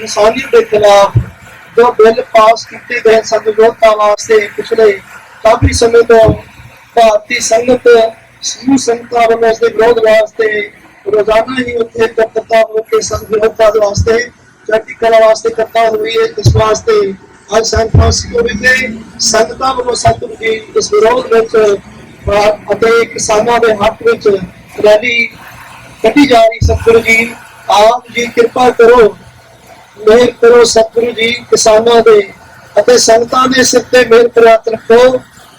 ਇਨਸਾਨੀਅਤ ਦੇ ਖਿਲਾਫ ਜੋ ਬਿੱਲ ਪਾਸ ਕੀਤੇ ਗਏ ਸਨ ਵਿਰੋਧਤਾ ਵਾਸਤੇ ਪਿਛਲੇ ਕਾਫੀ ਸਮੇਂ ਤੋਂ ਭਾਰਤੀ ਸੰਗਤ ਸਮੂਹ ਸੰਗਤਾਂ ਵੱਲੋਂ ਇਸ ਦੇ ਵਿਰੋਧ ਵਾਸਤੇ ਰੋਜ਼ਾਨਾ ਹੀ ਉੱਥੇ ਇਕੱਤਰਤਾ ਹੋ ਕੇ ਸੰਗਤ ਵਿਰੋਧਤਾ ਵਾਸਤੇ, ਚੜ੍ਹਦੀ ਕਲਾ ਵਾਸਤੇ ਇਕੱਠਾ ਹੋਈ ਹੈ। ਇਸ ਵਾਸਤੇ ਅੱਜ ਸੈਨ ਫਰਾਂਸਿਸਕੋ ਵਿਖੇ ਸੰਗਤਾਂ ਵੱਲੋਂ ਸਤਿਗੁਰੂ ਜੀ ਇਸ ਵਿਰੋਧ ਵਿੱਚ ਅਤੇ ਕਿਸਾਨਾਂ ਦੇ ਹੱਕ ਵਿੱਚ ਰੈਲੀ ਕੱਢੀ ਜਾ ਰਹੀ। ਸਤਿਗੁਰੂ ਜੀ, ਆਪ ਜੀ ਕਿਰਪਾ ਕਰੋ। ਮਿਹਰ ਕਰੋ ਸਤਿਗੁਰੂ ਜੀ ਕਿਸਾਨਾਂ ਦੇ ਅਤੇ ਸੰਗਤਾਂ ਦੇ ਸਿਰ ਤੇ ਮਿਹਰ ਪ੍ਰਾਪਤ ਰੱਖੋ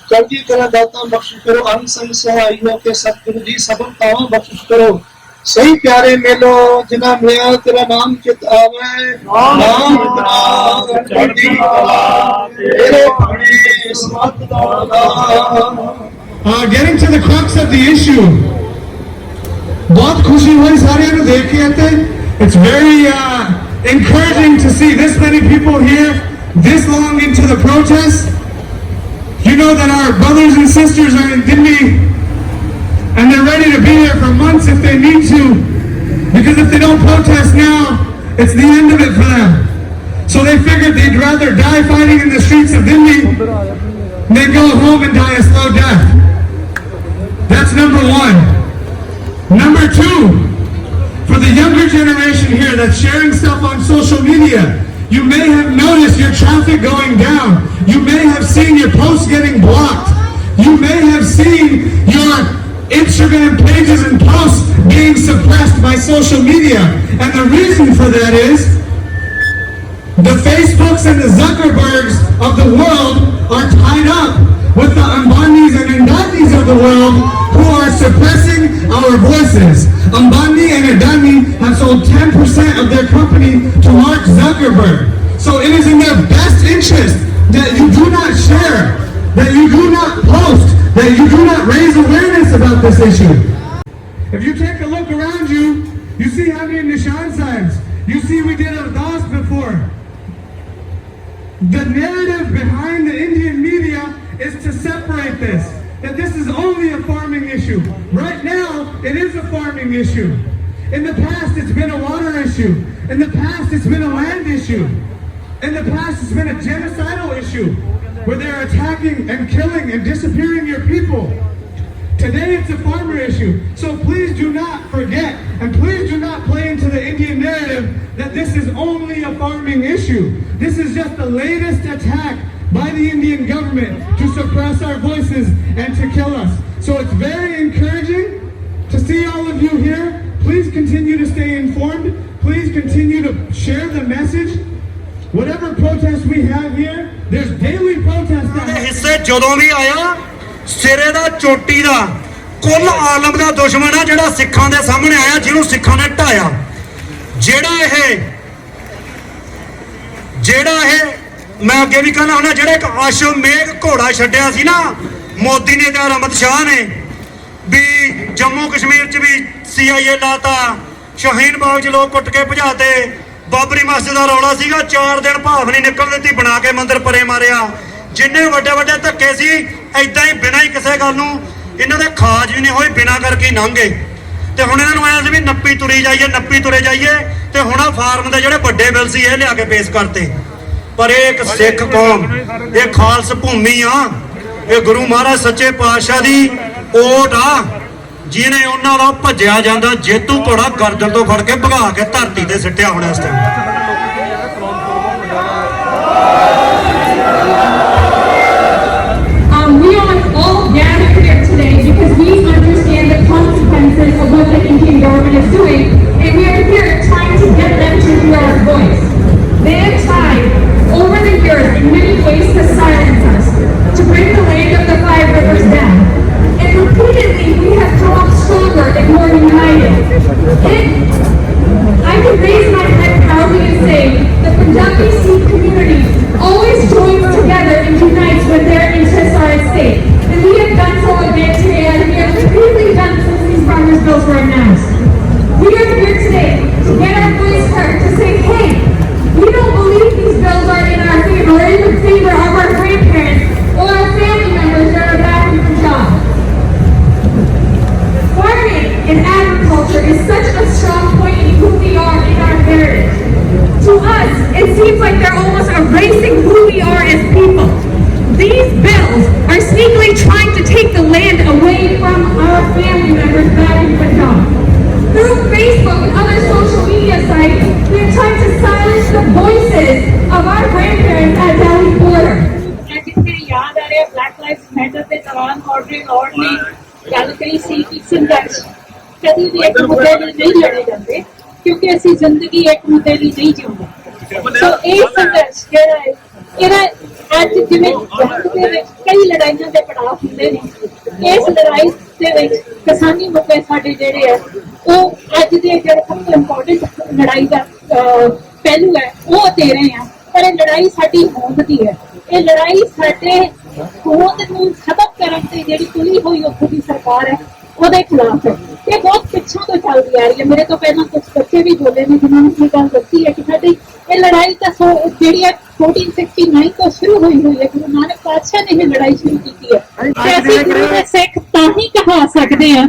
ਚੜ੍ਹਦੀ ਕਲਾ ਦਾਤਾ ਬਖਸ਼ ਕਰੋ ਅੰਗ ਸੰਗ ਸਹਾਈ ਹੋ ਕੇ ਸਤਿਗੁਰੂ ਜੀ ਸਫਲਤਾਵਾਂ ਬਖਸ਼ ਕਰੋ। ਸਹੀ ਪਿਆਰੇ ਮੇਲੋ ਜਿਨ੍ਹਾਂ ਮਿਆ ਤੇਰਾ ਨਾਮ ਚਿਤ ਆਵੇ ਨਾਮ ਤੇਰਾ ਚੜ੍ਹਦੀ ਕਲਾ ਤੇਰੇ ਬਣੇ ਸਮਤ ਦਾ Uh, getting to the crux of the issue. ਬਹੁਤ ਖੁਸ਼ੀ ਹੋਈ ਸਾਰਿਆਂ ਨੂੰ ਦੇਖ ਕੇ ਇੱਥੇ। It's very uh, encouraging to see this many people here this long into the protest. You know that our brothers and sisters are in Dindi and they're ready to be here for months if they need to. Because if they don't protest now, it's the end of it for them. So they figured they'd rather die fighting in the streets of Dindi than go home and die a slow death. That's number one. Number two, younger generation here that's sharing stuff on social media, you may have noticed your traffic going down. You may have seen your posts getting blocked. You may have seen your Instagram pages and posts being suppressed by social media. And the reason for that is the Facebooks and the Zuckerbergs of the world are tied up with the Ambanis and Andanis of the world who are suppressing our voices. Ambani and Adani have sold 10% of their company to Mark Zuckerberg. So it is in their best interest that you do not share, that you do not post, that you do not raise awareness about this issue. If you take a look around you, you see how many Nishan signs. You see we did Ardas before. The narrative behind the Indian media is to separate this. That this is only a farming issue. Right now, it is a farming issue. In the past, it's been a water issue. In the past, it's been a land issue. In the past, it's been a genocidal issue where they're attacking and killing and disappearing your people. Today it's a farmer issue. So please do not forget and please do not play into the Indian narrative that this is only a farming issue. This is just the latest attack by the Indian government to suppress our voices and to kill us. So it's very encouraging to see all of you here. Please continue to stay informed. Please continue to share the message. Whatever protest we have here, there's daily protests that ਦੇ ਹਿੱਸੇ ਜਦੋਂ ਵੀ ਆਇਆ ਸਿਰੇ ਦਾ ਚੋਟੀ ਦਾ ਕੁੱਲ ਆਲਮ ਦਾ ਦੁਸ਼ਮਣ ਆ ਜਿਹੜਾ ਸਿੱਖਾਂ ਦੇ ਸਾਹਮਣੇ ਆਇਆ ਜਿਹਨੂੰ ਸਿੱਖਾਂ ਨੇ ਢਾਇਆ ਜਿਹੜਾ ਇਹ ਜਿਹੜਾ ਇਹ ਮੈਂ ਅੱਗੇ ਵੀ ਕਹਿੰਦਾ ਹੁੰਦਾ, ਜਿਹੜਾ ਇੱਕ ਅਸ਼ਮੇਘ ਘੋੜਾ ਛੱਡਿਆ ਸੀ ਨਾ, ਮੋਦੀ ਨੇ ਤੇ ਅਮਿਤ ਸ਼ਾਹ ਨੇ, ਵੀ ਜੰਮੂ ਕਸ਼ਮੀਰ 'ਚ ਵੀ ਸੀਆਈਏ ਲਾਤਾ, ਸ਼ਹੀਨ ਬਾਗ 'ਚ ਲੋਕ ਕੁੱਟ ਕੇ ਭਜਾਤੇ, ਬਾਬਰੀ ਮਸਜਿਦ ਦਾ ਰੌਲਾ ਸੀਗਾ 4 ਦਿਨ ਭਾਵ ਨਹੀਂ ਨਿਕਲ ਦਿੱਤੀ, ਬਣਾ ਕੇ ਮੰਦਰ ਪਰੇ ਮਾਰਿਆ। ਜਿੰਨੇ ਵੱਡੇ ਵੱਡੇ ਧੱਕੇ ਸੀ ਐਦਾਂ ਹੀ ਬਿਨਾਂ ਹੀ ਕਿਸੇ ਗੱਲ ਨੂੰ, ਇਹਨਾਂ ਦੇ ਖਾਜ ਵੀ ਨਹੀਂ ਹੋਈ ਬਿਨਾਂ ਕਰਕੇ ਲੰਘੇ ਤੇ ਹੁਣ ਇਹਨਾਂ ਨੂੰ ਆਇਆ ਸੀ ਵੀ ਨੱਪੀ ਤੁਰੀ ਜਾਈਏ, ਨੱਪੀ ਤੁਰੇ ਜਾਈਏ, ਤੇ ਹੁਣ ਆ ਫਾਰਮ ਦੇ ਜਿਹੜੇ ਵੱਡੇ ਬਿੱਲ ਸੀ, ਇਹ ਲਿਆ ਕੇ ਪੇਸ਼ ਕਰਤੇ। ਪਰ ਇਹ ਇੱਕ ਸਿੱਖ ਕੌਮ ਇਹ ਖਾਲਸ ਭੂਮੀ ਆ ਇਹ ਗੁਰੂ ਮਹਾਰਾਜ ਸੱਚੇ ਪਾਤਸ਼ਾਹ ਦੀ ਓਟ ਆ ਜਿਹਨੇ ਉਹਨਾਂ ਦਾ ਭੱਜਿਆ ਜਾਂਦਾ ਜੇਤੂ ਘੋੜਾ ਗਰਦਨ ਤੋਂ ਫੜ ਕੇ ਭਗਾ ਕੇ ਧਰਤੀ ਤੇ ਸਿੱਟਿਆ ਹੁਣ ਇਸ time Um, we are all gathered here today because we understand the consequences of what the Indian government is doing, and we are here trying to get them to hear our voice. ਸੰਘਰਸ਼ ਕਦੇ ਵੀ ਇੱਕ ਮੁੱਦੇ ਲਈ ਨਹੀਂ ਲੜੇ ਜਾਂਦੇ, ਕਿਉਂਕਿ ਅਸੀਂ ਜ਼ਿੰਦਗੀ ਇੱਕ ਮੁੱਦੇ ਲਈ ਨਹੀਂ ਜਿਉਂਦੇ। ਸੋ ਇਹ ਸੰਘਰਸ਼ ਜਿਹੜਾ ਹੈ, ਇਹਦਾ ਅੱਜ ਜਿਵੇਂ ਜੰਗ ਦੇ ਵਿੱਚ ਕਈ ਲੜਾਈਆਂ ਦੇ ਪੜਾਅ ਹੁੰਦੇ ਨੇ, ਇਸ ਲੜਾਈ ਦੇ ਵਿੱਚ ਕਿਸਾਨੀ ਮੁੱਦੇ ਸਾਡੇ ਜਿਹੜੇ ਆ, ਉਹ ਅੱਜ ਦੇ ਜਿਹੜੇ ਸਭ ਤੋਂ ਇੰਪੋਰਟੈਂਟ ਲੜਾਈ ਦਾ ਪਹਿਲੂ ਹੈ, ਉਹ ਦੇ ਰਹੇ ਆ ਪਰ ਇਹ ਲੜਾਈ ਸਾਡੀ ਹੋਂਦ ਦੀ ਹੈ ਇਹ ਲੜਾਈ ਸਾਡੇ ਹੋਂਦ ਨੂੰ ਖਤਮ ਕਰਨ ਤੇ ਜਿਹੜੀ ਤੁਲੀ ਹੋਈ ਉੱਥੋਂ ਦੀ ਸਰਕਾਰ ਹੈ ਉਹਦੇ ਖਿਲਾਫ ਹੈ ਇਹ ਬਹੁਤ ਪਿੱਛੋਂ ਤੋਂ ਹੈ ਮੇਰੇ ਤੋਂ ਪਹਿਲਾਂ ਕੁਝ ਬੱਚੇ ਵੀ ਬੋਲੇ ਨੇ ਜਿਨ੍ਹਾਂ ਨੇ ਇਹ ਗੱਲ ਦੱਸੀ ਹੈ ਕਿ ਸਾਡੀ ਇਹ ਲੜਾਈ ਤਾਂ ਜਿਹੜੀ ਹੈ 1469 ਤੋਂ ਸ਼ੁਰੂ ਹੋਈ ਹੋਈ ਹੈ ਗੁਰੂ ਨਾਨਕ ਪਾਤਸ਼ਾਹ ਨੇ ਇਹ ਲੜਾਈ ਸ਼ੁਰੂ ਕੀਤੀ ਹੈ। ਤੇ ਅਸੀਂ ਗੁਰੂ ਦੇ ਸਿੱਖ ਤਾਂ ਹੀ ਕਹਾ ਸਕਦੇ ਹਾਂ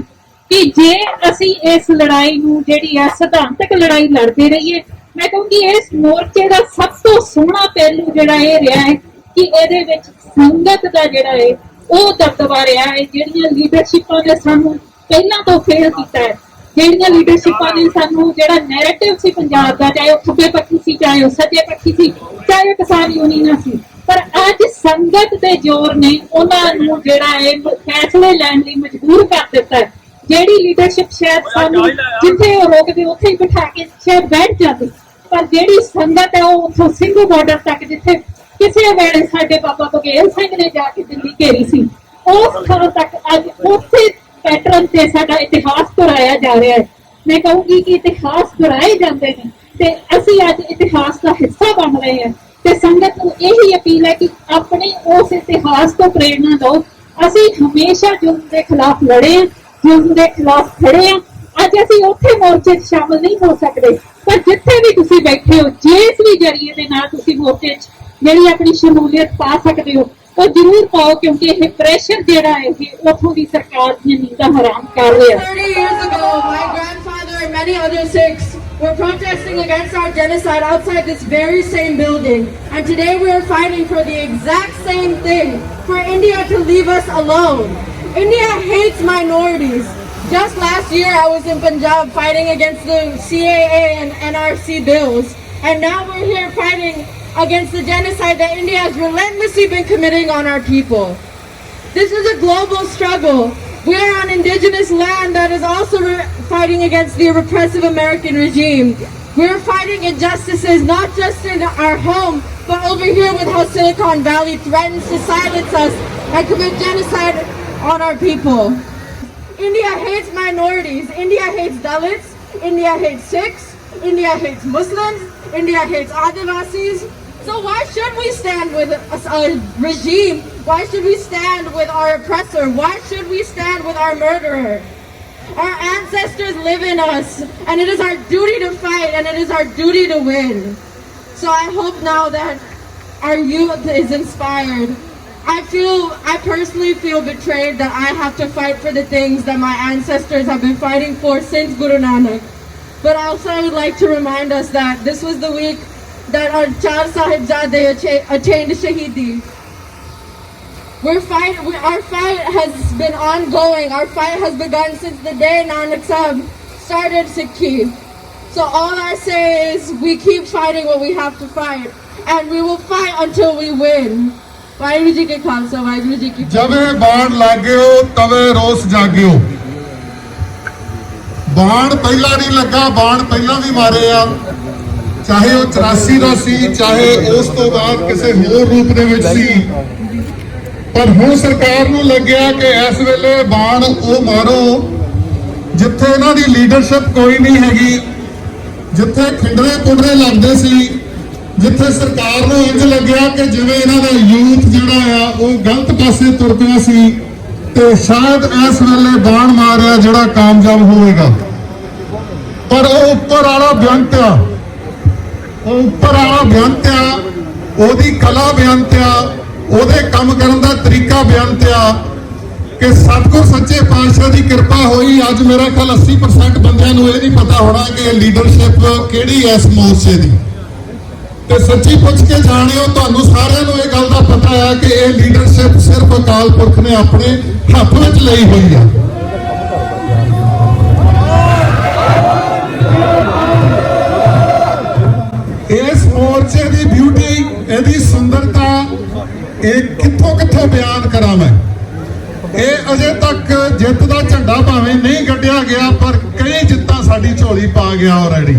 ਕਿ ਜੇ ਅਸੀਂ ਇਸ ਲੜਾਈ ਨੂੰ ਜਿਹੜੀ ਹੈ ਸਿਧਾਂਤਕ ਲੜਾਈ ਲੜਦੇ ਰਹੀਏ ਮੈਂ ਕਹੂੰਗੀ ਇਸ ਮੋਰਚੇ ਦਾ ਸਭ ਤੋਂ ਸੋਹਣਾ ਪਹਿਲੂ ਜਿਹੜਾ ਇਹ ਰਿਹਾ ਹੈ ਕਿ ਇਹਦੇ ਵਿੱਚ ਸੰਗਤ ਦਾ ਜਿਹੜਾ ਹੈ ਉਹ ਦਬਦਬਾ ਰਿਹਾ ਹੈ ਜਿਹੜੀਆਂ ਲੀਡਰਸ਼ਿਪਾਂ ਨੇ ਸਾਨੂੰ ਪਹਿਲਾਂ ਤੋਂ ਫੇਲ ਕੀਤਾ ਹੈ। ਜਿਹੜੀਆਂ ਲੀਡਰਸ਼ਿਪਾਂ ਨੇ ਸਾਨੂੰ ਜਿਹੜਾ ਨੈਰੇਟਿਵ ਸੀ ਪੰਜਾਬ ਦਾ ਚਾਹੇ ਉਹ ਖੱਬੇ ਪੱਖੀ ਸੀ ਚਾਹੇ ਉਹ ਸੱਜੇ ਪੱਖੀ ਸੀ ਚਾਹੇ ਉਹ ਕਿਸਾਨ ਯੂਨੀਅਨਾਂ ਸੀ ਪਰ ਅੱਜ ਸੰਗਤ ਦੇ ਜ਼ੋਰ ਨੇ ਉਹਨਾਂ ਨੂੰ ਜਿਹੜਾ ਹੈ ਫੈਸਲੇ ਲੈਣ ਲਈ ਮਜਬੂਰ ਕਰ ਦਿੱਤਾ ਜਿਹੜੀ ਲੀਡਰਸ਼ਿਪ ਸ਼ਾਇਦ ਸਾਨੂੰ ਜਿੱਥੇ ਉਹ ਰੋਕਦੇ ਉੱਥੇ ਹੀ ਬਿਠਾ ਕੇ ਸ਼ਾਇਦ ਬੈਠ ਜਾਂਦੀ। ਪਰ ਜਿਹੜੀ ਸੰਗਤ ਹੈ ਉਹ ਉੱਥੋਂ ਸਿੰਘੂ ਬਾਰਡਰ ਤੱਕ ਜਿੱਥੇ ਕਿਸੇ ਵੇਲੇ ਸਾਡੇ ਬਾਬਾ ਬਗੇਲ ਸਿੰਘ ਨੇ ਜਾ ਕੇ ਦਿੱਲੀ ਘੇਰੀ ਸੀ ਉਸ ਥਾਂ ਤੱਕ ਅੱਜ ਉੱਥੇ ਪੈਟਰਨ ਤੇ ਸਾਡਾ ਇਤਿਹਾਸ ਦੁਹਰਾਇਆ ਜਾ ਰਿਹਾ ਹੈ। ਮੈਂ ਕਹੂੰਗੀ ਕਿ ਇਤਿਹਾਸ ਦੁਹਰਾਏ ਜਾਂਦੇ ਨੇ ਤੇ ਅਸੀਂ ਅੱਜ ਇਤਿਹਾਸ ਦਾ ਹਿੱਸਾ ਬਣ ਰਹੇ ਹਾਂ। ਤੇ ਸੰਗਤ ਨੂੰ ਇਹੀ ਅਪੀਲ ਹੈ ਕਿ ਆਪਣੇ ਉਸ ਇਤਿਹਾਸ ਤੋਂ ਪ੍ਰੇਰਣਾ ਲਓ। ਅਸੀਂ ਹਮੇਸ਼ਾ ਜ਼ੁਲਮ ਦੇ ਖਿਲਾਫ ਲੜੇ ਹਾਂ, ਜ਼ੁਲਮ ਦੇ ਖਿਲਾਫ ਖੜੇ ਹਾਂ। ਅੱਜ ਅਸੀਂ ਉੱਥੇ ਮੋਰਚੇ 'ਚ ਸ਼ਾਮਲ ਨਹੀਂ ਹੋ ਸਕਦੇ। ਪਰ ਜਿੱਥੇ ਵੀ ਤੁਸੀਂ ਬੈਠੇ ਹੋ ਜਿਸ ਵੀ ਜਰੀਏ ਦੇ ਨਾਲ ਤੁਸੀਂ ਮੋਰਚੇ 'ਚ ਜਿਹੜੀ ਆਪਣੀ ਸ਼ਮੂਲੀਅਤ ਪਾ ਸਕਦੇ ਹੋ ਉਹ ਜ਼ਰੂਰ ਪਾਓ ਕਿਉਂਕਿ ਇਹ ਪ੍ਰੈਸ਼ਰ ਜਿਹੜਾ ਹੈ ਇਹ ਉੱਥੋਂ ਦੀ ਸਰਕਾਰ ਦੀਆਂ ਨੀਂਦਾਂ ਹਰਾਮ ਕਰ ਰਿਹਾ 30 years ago, my grandfather and many other Sikhs were protesting against our genocide outside this very same building. And today we are fighting for the exact same thing, for India to leave us alone. India hates minorities. Just last year I was in Punjab fighting against the CAA and NRC bills. And now we're here fighting against the genocide that India has relentlessly been committing on our people. This is a global struggle. We are on indigenous land that is also fighting against the repressive American regime. We're fighting injustices not just in our home, but over here with how Silicon Valley threatens to silence us and commit genocide on our people. India hates minorities. India hates Dalits. India hates Sikhs. India hates Muslims. India hates Adivasis. So why should we stand with a, regime? Why should we stand with our oppressor? Why should we stand with our murderer? Our ancestors live in us, and it is our duty to fight, and it is our duty to win. So I hope now that our youth is inspired. I feel, I personally feel betrayed that I have to fight for the things that my ancestors have been fighting for since Guru Nanak. But also I would like to remind us that this was the week that our Char Sahibzade atta- attained Shahidi. We're fight, we, our fight has been ongoing. Our fight has begun since the day Nanak Sahib started Sikhi. So all I say is we keep fighting what we have to fight. And we will fight until we win. Waheguru ji ਕੇ ਖਾਲਸਾ ਵਾਹਿਗੁਰੂ ਜੀ ਕੀ ਫਤਿਹ। ਜਵੇ ਬਾਣ ਲਾਗਿਓ ਤਵੇ ਰੋਸ ਜਾਗਿਓ ਬਾਣ ਪਹਿਲਾਂ ਨਹੀਂ ਲੱਗਾ, ਬਾਣ ਪਹਿਲਾਂ ਵੀ ਮਾਰੇ ਆ। ਚਾਹੇ ਉਹ 84 ਦਾ ਸੀ, ਚਾਹੇ ਉਸ ਤੋਂ ਬਾਅਦ ਕਿਸੇ ਹੋਰ ਰੂਪ ਦੇ ਵਿੱਚ ਸੀ। ਪਰ ਹੁਣ ਸਰਕਾਰ ਨੂੰ ਲੱਗਿਆ ਕਿ ਇਸ ਵੇਲੇ ਬਾਣ ਉਹ ਮਾਰੋ, ਜਿੱਥੇ ਇਹਨਾਂ ਦੀ ਲੀਡਰਸ਼ਿਪ ਕੋਈ ਨਹੀਂ ਹੈਗੀ, ਜਿੱਥੇ ਖਿੰਡਰੇ ਪੁੰਡਰੇ ਲੱਗਦੇ ਸੀ, ਜਿੱਥੇ ਸਰਕਾਰ ਨੂੰ ਇੰਜ ਲੱਗਿਆ ਕਿ ਜਿਵੇਂ ਇਹਨਾਂ ਦਾ ਯੂਥ ਜਿਹੜਾ ਆ, ਉਹ ਗਲਤ ਪਾਸੇ ਤੁਰ ਪਿਆ ਸੀ, ਤੇ ਸ਼ਾਇਦ ਇਸ ਵੇਲੇ ਬਾਣ ਮਾਰਿਆ ਜਿਹੜਾ ਕਾਮਯਾਬ ਹੋਵੇਗਾ। ਪਰ ਉਹ ਉੱਪਰ ਵਾਲਾ ਬੇਅੰਤ ਆ। ਉਹ ਉੱਪਰ ਵਾਲਾ ਬੇਅੰਤ ਆ, ਉਹਦੀ ਕਲਾ ਬੇਅੰਤ ਆ, ਉਹਦੇ ਕੰਮ ਕਰਨ ਦਾ ਤਰੀਕਾ ਬੇਅੰਤ ਆ ਕਿ ਸਤਿਗੁਰ ਸੱਚੇ ਪਾਤਸ਼ਾਹ ਦੀ ਕਿਰਪਾ ਹੋਈ। ਅੱਜ ਮੇਰਾ ਖਿਆਲ 80% ਬੰਦਿਆਂ ਨੂੰ ਇਹ ਨਹੀਂ ਪਤਾ ਹੋਣਾ ਕਿ ਲੀਡਰਸ਼ਿਪ ਕਿਹੜੀ ਐ ਇਸ ਮੋਰਚੇ ਦੀ। ਤੇ ਸੱਚੀ ਪੁੱਛ ਕੇ ਜਾਣਿਓ, ਤੁਹਾਨੂੰ ਸਾਰਿਆਂ ਨੂੰ ਇਹ ਗੱਲ ਦਾ ਪਤਾ ਹੈ ਕਿ ਇਹ ਲੀਡਰਸ਼ਿਪ ਸਿਰਫ ਅਕਾਲ ਪੁਰਖ ਨੇ ਆਪਣੇ ਹੱਥ ਵਿੱਚ ਲਈ ਹੋਈ ਆ। ਇਹ ਕਿੱਥੋਂ ਕਿੱਥੋਂ ਬਿਆਨ ਕਰਾਂ ਮੈਂ ਇਹ ਅਜੇ ਤੱਕ ਜਿੱਤ ਦਾ ਝੰਡਾ ਭਾਵੇਂ ਨਹੀਂ ਗੱਡਿਆ ਗਿਆ, ਪਰ ਕਈ ਜਿੱਤਾਂ ਸਾਡੀ ਝੋਲੀ ਪਾ ਗਿਆ ਆਲਰੇਡੀ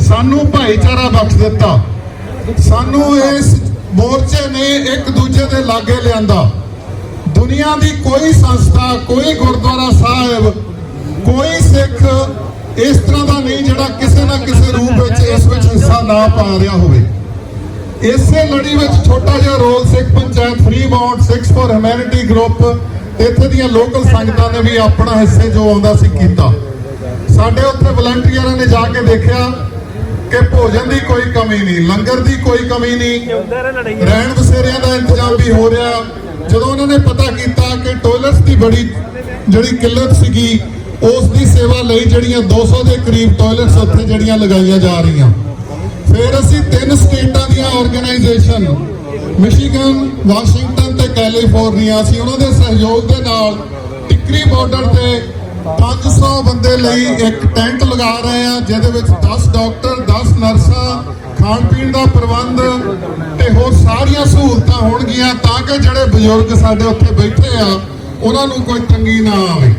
ਸਾਨੂੰ ਭਾਈਚਾਰਾ ਬਖਸ਼ ਦਿੱਤਾ। ਸਾਨੂੰ ਇਸ ਮੋਰਚੇ ਨੇ ਇੱਕ ਦੂਜੇ ਦੇ ਲਾਗੇ ਲਿਆਂਦਾ। ਦੁਨੀਆ ਦੀ ਕੋਈ ਸੰਸਥਾ, ਕੋਈ ਗੁਰਦੁਆਰਾ ਸਾਹਿਬ, ਕੋਈ ਸਿੱਖ ਇਸ ਤਰ੍ਹਾਂ ਦਾ ਨਹੀਂ ਜਿਹੜਾ ਕਿਸੇ ਨਾ ਕਿਸੇ ਰੂਪ ਵਿੱਚ ਇਸ ਵਿੱਚ ਹਿੱਸਾ ਨਾ ਪਾ ਰਿਹਾ ਹੋਵੇ। ਇਸੇ ਲੜੀ ਵਿੱਚ ਛੋਟਾ ਜਿਹਾ role Sikh Panchayat free bound Sikh for humanity group, ਇੱਥੇ ਦੀਆਂ ਲੋਕਲ ਸੰਗਤਾਂ ਨੇ ਵੀ ਆਪਣਾ ਹਿੱਸੇ ਜੋ ਆਉਂਦਾ ਸੀ ਕੀਤਾ। ਸਾਡੇ ਉੱਥੇ ਵਲੰਟੀਅਰਾਂ ਨੇ ਜਾ ਕੇ ਦੇਖਿਆ ਕਿ ਭੋਜਨ ਦੀ ਕੋਈ ਕਮੀ ਨਹੀਂ, ਲੰਗਰ ਦੀ ਕੋਈ ਕਮੀ ਨਹੀਂ, ਰਹਿਣ ਬਸੇਰਿਆਂ ਦਾ ਇੰਤਜ਼ਾਮ ਵੀ ਹੋ ਰਿਹਾ। ਜਦੋਂ ਉਹਨਾਂ ਨੇ ਪਤਾ ਕੀਤਾ ਕਿ ਟੋਇਲਟਸ ਦੀ ਬੜੀ ਜਿਹੜੀ ਕਿੱਲਤ ਸੀਗੀ, ਉਸ ਦੀ ਸੇਵਾ ਲਈ ਜਿਹੜੀਆਂ 200 ਦੇ ਕਰੀਬ ਟਾਇਲਟਸ ਉੱਥੇ ਜਿਹੜੀਆਂ ਲਗਾਈਆਂ ਜਾ ਰਹੀਆਂ। ਫਿਰ ਅਸੀਂ ਤਿੰਨ ਸਟੇਟਾਂ ਦੀਆਂ ਆਰਗੇਨਾਈਜੇਸ਼ਨ ਮਿਸ਼ੀਗਨ ਵਾਸ਼ਿੰਗਟਨ ਤੇ ਕੈਲੀਫੋਰਨੀਆ ਸੀ ਉਹਨਾਂ ਦੇ ਸਹਿਯੋਗ ਦੇ ਨਾਲ ਟਿਕਰੀ ਬਾਰਡਰ ਤੇ 500 ਬੰਦੇ ਲਈ ਇੱਕ ਟੈਂਟ ਲਗਾ ਰਹੇ ਆ ਜਿਹਦੇ ਵਿੱਚ 10 ਡਾਕਟਰ 10 ਨਰਸਾਂ ਖਾਣ ਪੀਣ ਦਾ ਪ੍ਰਬੰਧ ਤੇ ਹੋਰ ਸਾਰੀਆਂ ਸਹੂਲਤਾਂ ਹੋਣਗੀਆਂ ਤਾਂ ਕਿ ਜਿਹੜੇ ਬਜ਼ੁਰਗ ਸਾਡੇ ਉੱਥੇ ਬੈਠੇ ਆ, ਉਹਨਾਂ ਨੂੰ ਕੋਈ ਤੰਗੀ ਨਾ ਆਵੇ।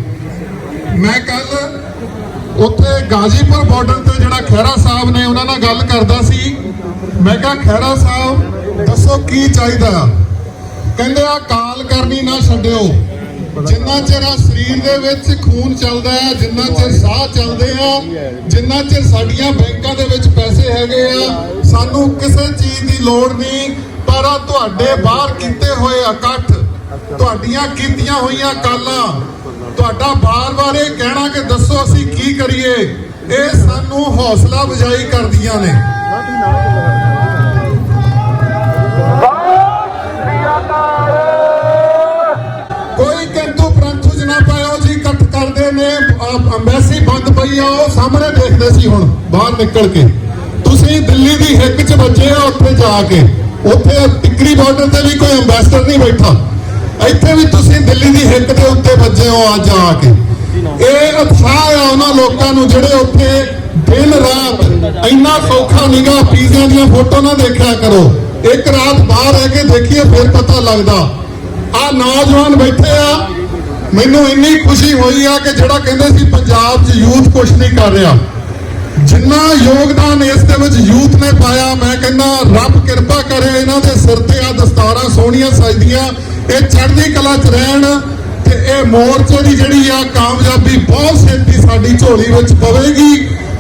ਮੈਂ ਕੱਲ ਉੱਥੇ ਗਾਜ਼ੀਪੁਰ ਬਾਰਡਰ ਤੇ ਜਿਹੜਾ ਖਹਿਰਾ ਸਾਹਿਬ ਨੇ ਉਹਨਾਂ ਨਾਲ ਗੱਲ ਕਰਦਾ ਸੀ। ਮੈਂ ਕਿਹਾ, ਖਹਿਰਾ ਸਾਹਿਬ, ਦੱਸੋ ਕੀ ਚਾਹੀਦਾ? ਕਹਿੰਦੇ ਆ ਕਾਲ ਕਰਨੀ ਨਾ ਛੱਡਿਓ। ਜਿੰਨਾ ਚਿਰ ਆ ਸਰੀਰ ਦੇ ਵਿੱਚ ਖੂਨ ਚੱਲਦਾ ਹੈ, ਜਿੰਨਾ ਚਿਰ ਸਾਹ ਚੱਲਦੇ ਆ, ਜਿੰਨਾ ਚਿਰ ਸਾਡੀਆਂ ਬੈਂਕਾਂ ਦੇ ਵਿੱਚ ਪੈਸੇ ਹੈਗੇ ਆ, ਸਾਨੂੰ ਕਿਸੇ ਚੀਜ਼ ਦੀ ਲੋੜ ਨਹੀਂ। ਪਰ ਆ ਤੁਹਾਡੇ ਬਾਹਰ ਕੀਤੇ ਹੋਏ ਇਕੱਠ, ਤੁਹਾਡੀਆਂ ਕੀਤੀਆਂ ਹੋਈਆਂ ਕਾਲਾਂ ਤੁਹਾਡਾ ਬਾਰ-ਬਾਰ ਇਹ ਕਹਿਣਾ ਕਿ ਦੱਸੋ ਅਸੀਂ ਕੀ ਕਰੀਏ। ਇਹ ਸਾਨੂੰ ਹੌਸਲਾ ਵਜਾਈ ਕਰਦੀਆਂ ਨੇ। ਕੋਈ ਕਿੰਤੂ ਪ੍ਰੰਤੂ ਚ ਨਾ ਪਾਇਓ ਜੀ ਇਕੱਠ ਕਰਦੇ ਨੇ ਅੰਬੈਸੀ ਬੰਦ ਪਈ ਆ, ਉਹ ਸਾਹਮਣੇ ਦੇਖਦੇ ਸੀ ਹੁਣ, ਬਾਹਰ ਨਿਕਲ ਕੇ। ਤੁਸੀਂ ਦਿੱਲੀ ਦੀ ਹਿੱਕ ਚ ਵੱਜੇ ਆ ਉੱਥੇ ਜਾ ਕੇ। ਉੱਥੇ ਟਿਕਰੀ ਬਾਰਡਰ ਤੇ ਵੀ ਕੋਈ ਅੰਬੈਸਡਰ ਨਹੀਂ ਬੈਠਾ। ਇੱਥੇ ਵੀ ਤੁਸੀਂ ਦਿੱਲੀ ਦੀ ਹਿੱਕ ਦੇ ਉੱਤੇ ਵੱਜੇ ਹੋ ਅੱਜ ਆ ਕੇ। ਇਹ ਉਤਸ਼ਾਹ ਆ ਉਹਨਾਂ ਲੋਕਾਂ ਨੂੰ ਜਿਹੜੇ ਉੱਥੇ ਦਿਨ ਰਾਤ ਇੰਨਾ ਸੌਖਾ ਨਿਗਾ ਪੀਜ਼ਿਆਂ ਦੀਆਂ ਫੋਟੋ ਨਾ ਦੇਖਿਆ ਕਰੋ। ਇੱਕ ਰਾਤ ਬਾਹਰ ਰਹਿ ਕੇ ਦੇਖੀਏ, ਫਿਰ ਪਤਾ ਲੱਗਦਾ। ਆ ਨੌਜਵਾਨ ਬੈਠੇ ਆ। ਮੈਨੂੰ ਇੰਨੀ ਖੁਸ਼ੀ ਹੋਈ ਆ ਕਿ ਜਿਹੜਾ ਕਹਿੰਦੇ ਸੀ ਪੰਜਾਬ 'ਚ ਯੂਥ ਕੁਛ ਨਹੀਂ ਕਰ ਰਿਹਾ। ਜਿੰਨਾ ਯੋਗਦਾਨ ਇਸ ਦੇ ਵਿੱਚ ਯੂਥ ਨੇ ਪਾਇਆ, ਮੈਂ ਕਹਿੰਦਾ ਰੱਬ ਕਿਰਪਾ ਕਰੇ ਇਹਨਾਂ ਦੇ ਸਿਰ ਤੇ ਆ ਦਸਤਾਰਾਂ ਸੋਹਣੀਆਂ ਸਜਦੀਆਂ। ਇਹ ਚੜ੍ਹਦੀ ਕਲਾ 'ਚ ਰਹਿਣ ਤੇ ਇਹ ਮੋਰਚੇ ਦੀ ਜਿਹੜੀ ਆ ਕਾਮਯਾਬੀ ਬਹੁਤ ਛੇਤੀ ਸਾਡੀ ਝੋਲੀ ਵਿੱਚ ਪਵੇਗੀ।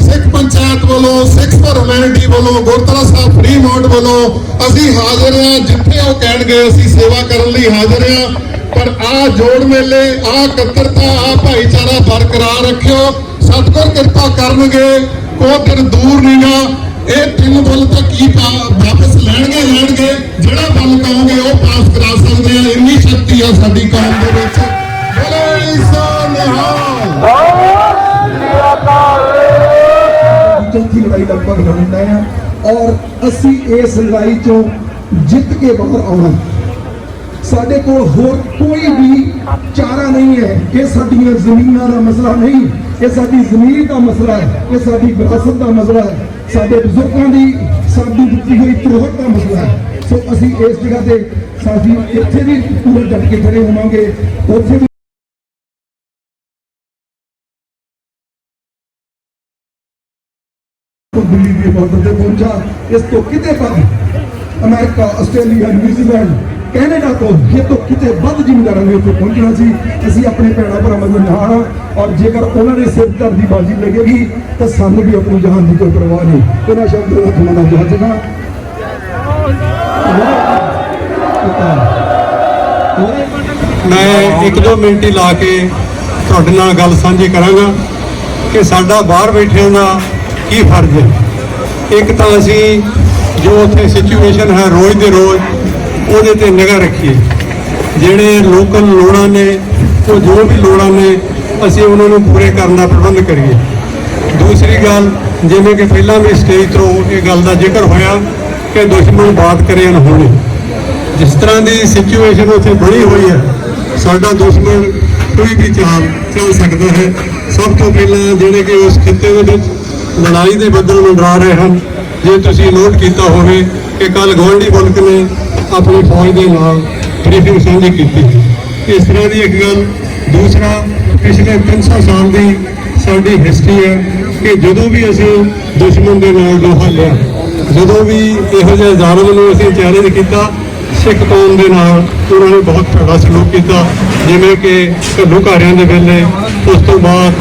ਸਿੱਖ ਪੰਚਾਇਤ ਵੱਲੋਂ, ਸਿੱਖ ਫॉर ਹਿਊਮੈਨਿਟੀ ਵੱਲੋਂ, ਗੁਰਦੁਆਰਾ ਸਾਹਿਬ ਫਰੀ ਮੌਂਡ ਵੱਲੋਂ ਅਸੀਂ ਹਾਜ਼ਰ ਹਾਂ। ਜਿੱਥੇ ਉਹ ਕਹਿਣਗੇ, ਅਸੀਂ ਸੇਵਾ ਕਰਨ ਲਈ ਹਾਜ਼ਰ ਹਾਂ। ਪਰ ਆ ਜੋੜ ਮੇਲੇ, ਆ ਇਕੱਤਰਤਾ, ਆ ਭਾਈਚਾਰਾ ਬਰਕਰਾਰ ਰੱਖਿਓ। ਸਤਿਗੁਰ ਕਿਰਪਾ ਕਰਨਗੇ, ਕੋਈ ਦਿਨ ਦੂਰ ਨਹੀਂਗਾ ਇਹ ਤਿੰਨ ਬੁੱਲ ਤਾਂ ਕੀ ਵਾਪਸ ਲੈਣਗੇ ਲੈਣਗੇ। ਜਿਹੜਾ ਬੁੱਲ ਕਹੋਗੇ ਉਹ ਪਾਸ ਕਰਾ ਸਕਦੇ ਆ। ਇੰਨੀ ਸ਼ਕਤੀ ਆ ਸਾਡੀ ਕੌਮ ਦੇ ਵਿੱਚ। ਬੋਲੇ ਸੋ ਨਿਹਾਲ ਚੌਥੀ ਲੜਾਈ ਲਗਭਗ ਲੜਨਾ ਹੈ ਔਰ ਅਸੀਂ ਇਸ ਲੜਾਈ ਚੋਂ ਜਿੱਤ ਕੇ ਬਾਹਰ ਆਉਣਾ। ਸਾਡੇ ਕੋਲ ਹੋਰ ਕੋਈ ਵੀ ਚਾਰਾ ਨਹੀਂ ਹੈ ਇਹ ਸਾਡੀਆਂ ਜ਼ਮੀਨਾਂ ਦਾ ਮਸਲਾ ਨਹੀਂ। ਇਹ ਸਾਡੀ ਜ਼ਮੀਨ ਦਾ ਮਸਲਾ ਹੈ, ਇਹ ਸਾਡੀ ਵਿਰਾਸਤ ਦਾ ਮਸਲਾ ਹੈ। ਸਾਡੇ ਬਜ਼ੁਰਗਾਂ ਦੀ ਸਾਡੀ ਦਿੱਤੀ ਹੋਈ ਧਰੋਹਰ ਦਾ ਮਸਲਾ ਹੈ। ਸੋ ਅਸੀਂ ਇਸ ਜਗ੍ਹਾ ਤੇ ਸਾਡੀ ਇੱਥੇ ਵੀ ਪੂਰੇ ਡਟ ਕੇ ਖੜੇ ਹੋਵਾਂਗੇ। ਉੱਥੇ ਵੀ ਦਿੱਲੀ ਦੇ ਬਾਰਡਰ ਤੇ ਪਹੁੰਚਾ। ਇਸ ਤੋਂ ਕਿਤੇ ਪਰ ਅਮਰੀਕਾ, ਆਸਟ੍ਰੇਲੀਆ, ਨਿਊਜ਼ੀਲੈਂਡ ਕੈਨੇਡਾ ਤੋਂ ਇਹ ਤੋਂ ਕਿਤੇ ਵੱਧ ਜ਼ਿਮੀਂਦਾਰਾਂ ਨੇ ਉੱਥੇ ਪਹੁੰਚਣਾ ਸੀ, ਅਸੀਂ ਆਪਣੇ ਭੈਣਾਂ ਭਰਾਵਾਂ ਦੇ ਨਾਲ ਹਾਂ ਔਰ ਜੇਕਰ ਉਹਨਾਂ ਦੇ ਸਿਰ ਧਰ ਦੀ ਬਾਜੀ ਲੱਗੇਗੀ, ਤਾਂ ਸਾਨੂੰ ਵੀ ਆਪਣੀ ਜਾਨ ਦੀ ਕੋਈ ਪਰਵਾਹ ਨਹੀਂ। ਇਹਨਾਂ ਸ਼ਬਦਾਂ ਦਾ ਤੁਹਾਨੂੰ ਜਵਾਬ ਦੇਣਾ ਮੈਂ ਇੱਕ ਦੋ ਮਿੰਟ ਹੀ ਲਾ ਕੇ ਤੁਹਾਡੇ ਨਾਲ ਗੱਲ ਸਾਂਝੀ ਕਰਾਂਗਾ ਕਿ ਸਾਡਾ ਬਾਹਰ ਬੈਠਿਆਂ ਦਾ ਕੀ ਫਰਜ਼ ਹੈ। ਇੱਕ ਤਾਂ ਅਸੀਂ ਜੋ ਉੱਥੇ ਸਿਚੁਏਸ਼ਨ ਹੈ ਰੋਜ਼ ਦੇ ਰੋਜ਼ ਉਹਦੇ ਤੇ ਨਿਗਾਹ ਰੱਖੀਏ। ਜਿਹੜੇ ਲੋਕਲ ਲੋੜਾਂ ਨੇ, ਉਹ ਜੋ ਵੀ ਲੋੜਾਂ ਨੇ, ਅਸੀਂ ਉਹਨਾਂ ਨੂੰ ਪੂਰੇ ਕਰਨ ਦਾ ਪ੍ਰਬੰਧ ਕਰੀਏ। ਦੂਸਰੀ ਗੱਲ, ਜਿਵੇਂ ਕਿ ਪਹਿਲਾਂ ਵੀ ਸਟੇਜ ਤੋਂ ਇਹ ਗੱਲ ਦਾ ਜ਼ਿਕਰ ਹੋਇਆ ਕਿ ਦੁਸ਼ਮਣ ਬਾਤ ਕਰੇ ਅਨਹੋਣੀ ਜਿਸ ਤਰ੍ਹਾਂ ਦੀ ਸਿਚੁਏਸ਼ਨ ਉੱਥੇ ਬਣੀ ਹੋਈ ਹੈ, ਸਾਡਾ ਦੁਸ਼ਮਣ ਕੋਈ ਵੀ ਚਾਲ, ਚੱਲ ਸਕਦਾ ਹੈ। ਸਭ ਤੋਂ ਪਹਿਲਾਂ ਜਿਹੜੇ ਕਿ ਉਸ ਖਿੱਤੇ ਦੇ ਵਿੱਚ ਲੜਾਈ ਦੇ ਬੱਦਲ ਮੰਡਰਾ ਰਹੇ ਹਨ। ਜੇ ਤੁਸੀਂ ਨੋਟ ਕੀਤਾ ਹੋਵੇ ਕਿ ਕੱਲ ਗਵਾਂਢੀ ਮੁਲਕ ਨੇ ਆਪਣੀ ਫੌਜ ਦੇ ਨਾਲ ਬਰੀਫਿੰਗ ਸਾਂਝੀ ਕੀਤੀ ਇਸ ਤਰ੍ਹਾਂ ਦੀ ਇੱਕ ਗੱਲ ਦੂਸਰਾ ਪਿਛਲੇ 300 ਸਾਲ ਦੀ ਸਾਡੀ ਹਿਸਟਰੀ ਹੈ ਕਿ ਜਦੋਂ ਵੀ ਅਸੀਂ ਦੁਸ਼ਮਣ ਦੇ ਨਾਲ ਲੋਹਾ ਲਿਆ ਜਦੋਂ ਵੀ ਇਹੋ ਜਿਹੇ ਜ਼ਾਲਮ ਨੂੰ ਅਸੀਂ ਚੈਲੰਜ ਕੀਤਾ ਸਿੱਖ ਕੌਮ ਦੇ ਨਾਲ ਉਹਨਾਂ ਨੇ ਬਹੁਤ ਭੈੜਾ ਸਲੂਕ ਕੀਤਾ ਜਿਵੇਂ ਕਿ ਘੱਲੂਘਾਰਿਆਂ ਦੇ ਵੇਲੇ ਉਸ ਤੋਂ ਬਾਅਦ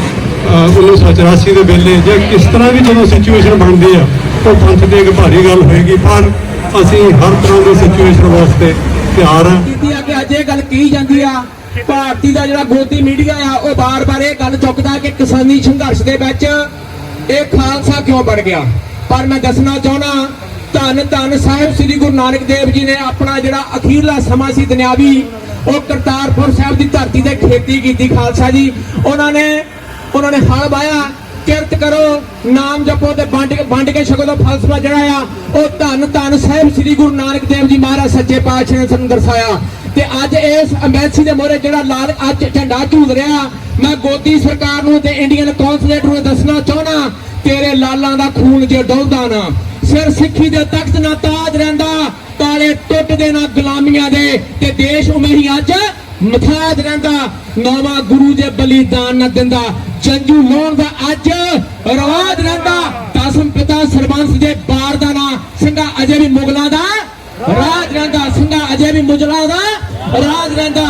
ਅਹ, 1984 ਦੇ ਵੇਲੇ ਜਾਂ ਕਿਸ ਤਰ੍ਹਾਂ ਵੀ ਜਦੋਂ ਸਿਚੁਏਸ਼ਨ ਬਣਦੀ ਆ ਉਹ ਪੰਥ ਦੀ ਇੱਕ ਭਾਰੀ ਗੱਲ ਹੋਏਗੀ। ਪਰ ਅਸੀਂ ਹਰ ਤਰ੍ਹਾਂ ਦੀ ਸਿਚੁਏਸ਼ਨ ਵਾਸਤੇ ਤਿਆਰ ਹਾਂ। ਕੀਤੀ ਆ ਕਿ ਅੱਜ ਇਹ ਗੱਲ ਕਹੀ ਜਾਂਦੀ ਆ, ਭਾਰਤੀ ਦਾ ਜਿਹੜਾ ਗੋਦੀ ਮੀਡੀਆ ਆ, ਉਹ ਬਾਰ-ਬਾਰ ਇਹ ਗੱਲ ਚੁੱਕਦਾ ਕਿ ਕਿਸਾਨੀ ਸੰਘਰਸ਼ ਦੇ ਵਿੱਚ ਇਹ ਖਾਲਸਾ ਕਿਉਂ ਬਣ ਗਿਆ? ਪਰ ਮੈਂ ਦੱਸਣਾ ਚਾਹਣਾ ਧੰਨ ਧੰਨ ਸਾਹਿਬ ਸ੍ਰੀ ਗੁਰੂ ਨਾਨਕ ਦੇਵ ਜੀ ਨੇ ਆਪਣਾ ਜਿਹੜਾ ਅਖੀਰਲਾ ਸਮਾਂ ਸੀ ਦੁਨਿਆਵੀ, ਉਹ ਕਰਤਾਰਪੁਰ ਸਾਹਿਬ ਦੀ ਧਰਤੀ ਤੇ ਖੇਤੀ ਕੀਤੀ ਖਾਲਸਾ ਜੀ। ਉਹਨਾਂ ਨੇ ਉਹਨਾਂ ਨੇ ਹਲ ਵਾਇਆ ਕਿਰਤ ਕਰੋ, ਨਾਮ ਜਪੋ ਤੇ ਵੰਡ ਕੇ ਵੰਡ ਕੇ ਛਕੋ ਦਾ ਫਲਸਫਾ ਜਿਹੜਾ ਆ, ਉਹ ਧੰਨ ਧੰਨ ਸਾਹਿਬ ਸ੍ਰੀ ਗੁਰੂ ਨਾਨਕ ਦੇਵ ਜੀ ਮਹਾਰਾਜ ਸੱਚੇ ਪਾਤਸ਼ਾਹ ਨੇ ਸਾਨੂੰ ਦਰਸਾਇਆ। ਤੇ ਅੱਜ ਇਸ ਅੰਬੈਸੀ ਦੇ ਮੋਹਰੇ ਜਿਹੜਾ ਲਾਲ ਅੱਜ ਝੰਡਾ ਝੂਲ ਰਿਹਾ, ਮੈਂ ਗੋਦੀ ਸਰਕਾਰ ਨੂੰ ਤੇ ਇੰਡੀਅਨ ਕੌਂਸਲੇਟ ਨੂੰ ਦੱਸਣਾ ਚਾਹਣਾ ਤੇਰੇ ਲਾਲਾਂ ਦਾ ਖੂਨ ਜੇ ਡੋਲਦਾ ਨਾ, ਸਿਰ ਸਿੱਖੀ ਦੇ ਤਖਤ ਨਾ ਤਾਜ ਰਹਿੰਦਾ, ਤਾਲੇ ਟੁੱਟਦੇ ਨਾ ਗੁਲਾਮੀਆਂ ਦੇ, ਤੇ ਦੇਸ਼ ਉਵੇਂ ਹੀ ਅੱਜ ਮਥਾਜ ਰਹਿੰਦਾ, ਨੌਵਾਂ ਗੁਰੂ ਜੇ ਬਲੀਦਾਨ ਨਾ ਦਿੰਦਾ। ਜੰਜੂ ਲਾਉਣ ਦਾ ਅੱਜ ਰਵਾਜ ਰਹਿੰਦਾ। ਦਸਮ ਪਿਤਾ ਸਰਬੰਸ ਦੇ ਬਾਰ ਦਾ ਨਾਂ, ਸਿੰਘਾ ਅਜੇ ਵੀ ਮੁਗਲਾਂ ਦਾ ਰਾਜ ਰਹਿੰਦਾ। ਸਿੰਘਾ ਅਜੇ ਵੀ ਮੁਗਲਾਂ ਦਾ ਰਾਜ ਰਹਿੰਦਾ।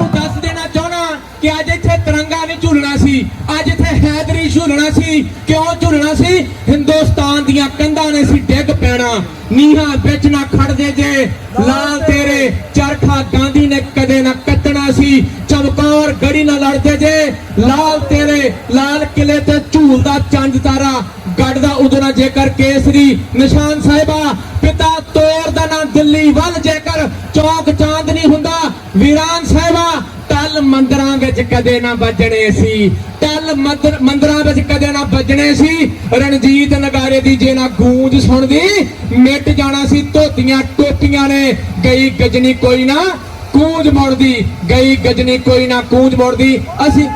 ਉਹ ਦੱਸ ਦੇਣਾ ਚਾਹਣਾ ਕਿ ਅੱਜ ਇੱਥੇ ਤਿਰੰਗਾ ਨਹੀਂ ਝੂਲਣਾ ਸੀ। ਅੱਜ ਇੱਥੇ ਹੈਦਰੀ ਝੂਲਣਾ ਸੀ। ਕਿਉਂ ਝੂਲਣਾ ਸੀ? ਹਿੰਦੁਸਤਾਨ ਦੀਆਂ ਕੰਧਾਂ ਨੇ ਸੀ ਡਿੱਗ ਪੈਣਾ ਨੀਹਾਂ ਵਿੱਚ ਨਾ ਖੜਦੇ ਜੇ। ਲਾਲ ਤੇਰੇ ਚਰਖਾ ਗਾਂਧੀ ਨੇ ਕਦੇ ਨਾ ਕੱਟਣਾ ਸੀ। ਚਮਕੌਰ ਗੜੀ ਨਾ ਲੜਦੇ ਜੇ। ਲਾਲ ਤੇਰੇ ਲਾਲ ਕਿਲੇ ਤੇ ਝੂਲਦਾ ਚੰਦ ਤਾਰਾ। ਗੱਡਦਾ ਉਦੋਂ ਨਾ ਜੇਕਰ ਕੇਸਰੀ ਨਿਸ਼ਾਨ ਸਾਹਿਬਾ। ਪਿਤਾ ਤੋੜਦਾ ਨਾ ਦਿੱਲੀ ਵੱਲ ਜੇਕਰ ਚੌਕ ਚਾਂਦ ਨਹੀਂ ਹੁੰਦਾ। ਵੀਰਾਨ ਸਾਹਿਬਾ ਟੱਲ ਮੰਦਰਾਂ ਵਿੱਚ ਕਦੇ ਨਾ ਵੱਜਣੇ ਸੀ। ਟੱਲ ਮੰਦਰ ਮੰਦਰਾਂ ਵਿੱਚ ਕਦੇ ਨਾ ਵੱਜਣੇ ਸੀ। ਰਣਜੀਤ ਨਗਾਰੇ ਦੀ ਜੇ ਨਾ ਗੂੰਜ ਸੁਣਦੀ, ਮਿਟ ਜਾਣਾ ਸੀ, ਧੋਤੀਆਂ ਟੋਪੀਆਂ ਨੇ। ਗਈ ਗਜਨੀ ਕੋਈ ਨਾ ਕੂੰਜ ਮੋੜਦੀ, ਗਈ ਗਜਨੀ ਕੋਈ ਨਾ ਕੂੰਜ ਮੋੜਦੀ। ਅਸੀਂ